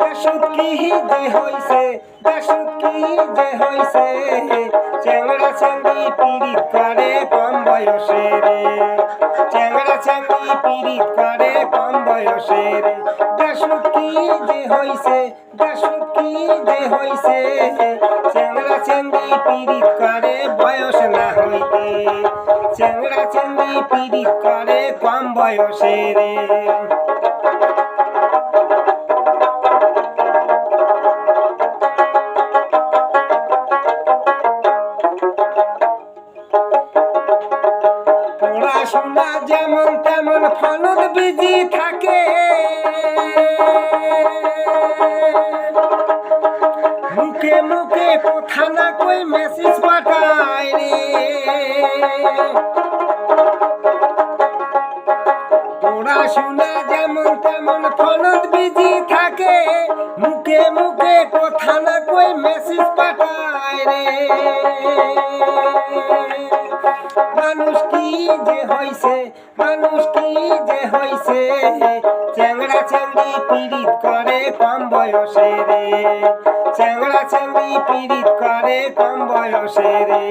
দেশত কি যে হইছে, দেশত কি যে হইছে? চ্যাংড়া চ্যাংড়ি পিড়িত করে কম বয়সে রে। চ্যাংড়া চ্যাংড়ি পিড়িত করে কম বয়সে রে। দেশত কি যে হইছে চ্যাংড়া চ্যাংড়ি পিড়িত করে বয়স না হইতে চ্যাংড়া চ্যাংড়ি পিড়িত করে কম বয়সে যেমন তেমন ফলদ বিজি থাকে। মুখে মুখে কথা না কই মেসেজ তেমন ফলদ বিজি থাকে, মুখে মুখে কথা না কই মেসেজ পাঠায় রে। মানুষ কি যে হইছে, মানুষ কি যে হইছে, চ্যাংড়া চ্যাংড়ি পীড়িত করে কম বয়সে রে। চ্যাংড়া চ্যাংড়ি পীড়িত করে কম বয়সে রে।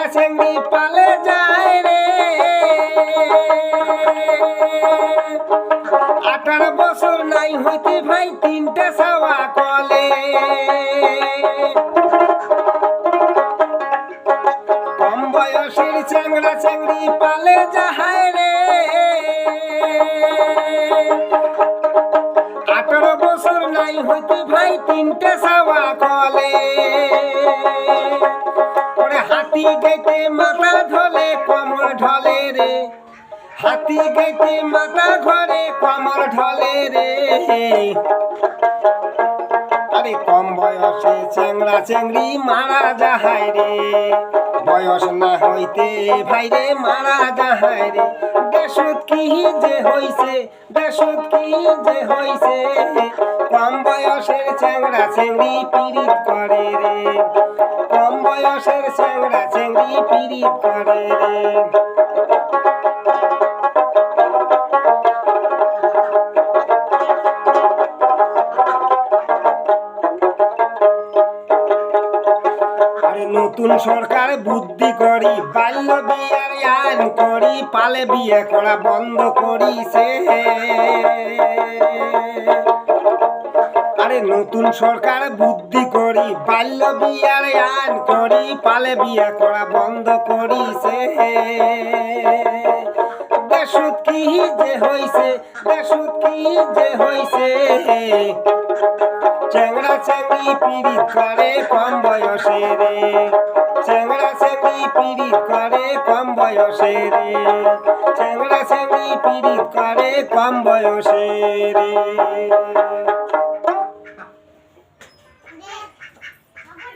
চ্যাংড়া চ্যাংড়ি পালে যায় রে। আঠারো বছর নাই হইতে ভাই তিনটা সাওয়া কলে। কম বয়সের চ্যাংড়া চ্যাংড়ি পালে যাহায় রে। আঠারো বছর নাই হইতে ভাই তিনটে সাওয়া কলে। হাতি গেটে মাথা ঢলে কমর ঢলে রে। হাতি গেটে মাথা ঘরে কমর ঢলে রে। আরে কম বয়সে চ্যাংড়া চ্যাংড়ি মারা যাহায় রে। বয়স না হইতে ভাইরে মারা যাহায় রে। দেশত কি যে হইছে, দেশত কি যে হইছে? কম বয়সের চ্যাংড়া চ্যাংড়ি পিরিত করে রে। কম বয়সের চ্যাংড়া চ্যাংড়ি পিরিত করে রে। নতুন সরকার বুদ্ধি করি, বাল্য বিয়ার আইন করি, পালে বিয়ে করা বন্ধ করিছে আরে নতুন সরকার বুদ্ধি করি, বাল্য বিয়ার আইন করি, পালে বিয়ে করা বন্ধ করিছে দেশত কি যে হইছে, দেশত কি যে হইছে। চ্যাংড়া চ্যাংড়ি পিড়িত করে কম বয়সে রে। চ্যাংড়া চ্যাংড়ি পিড়িত করে কম বয়সে রে। চ্যাংড়া চ্যাংড়ি পিড়িত করে কম বয়সে রে।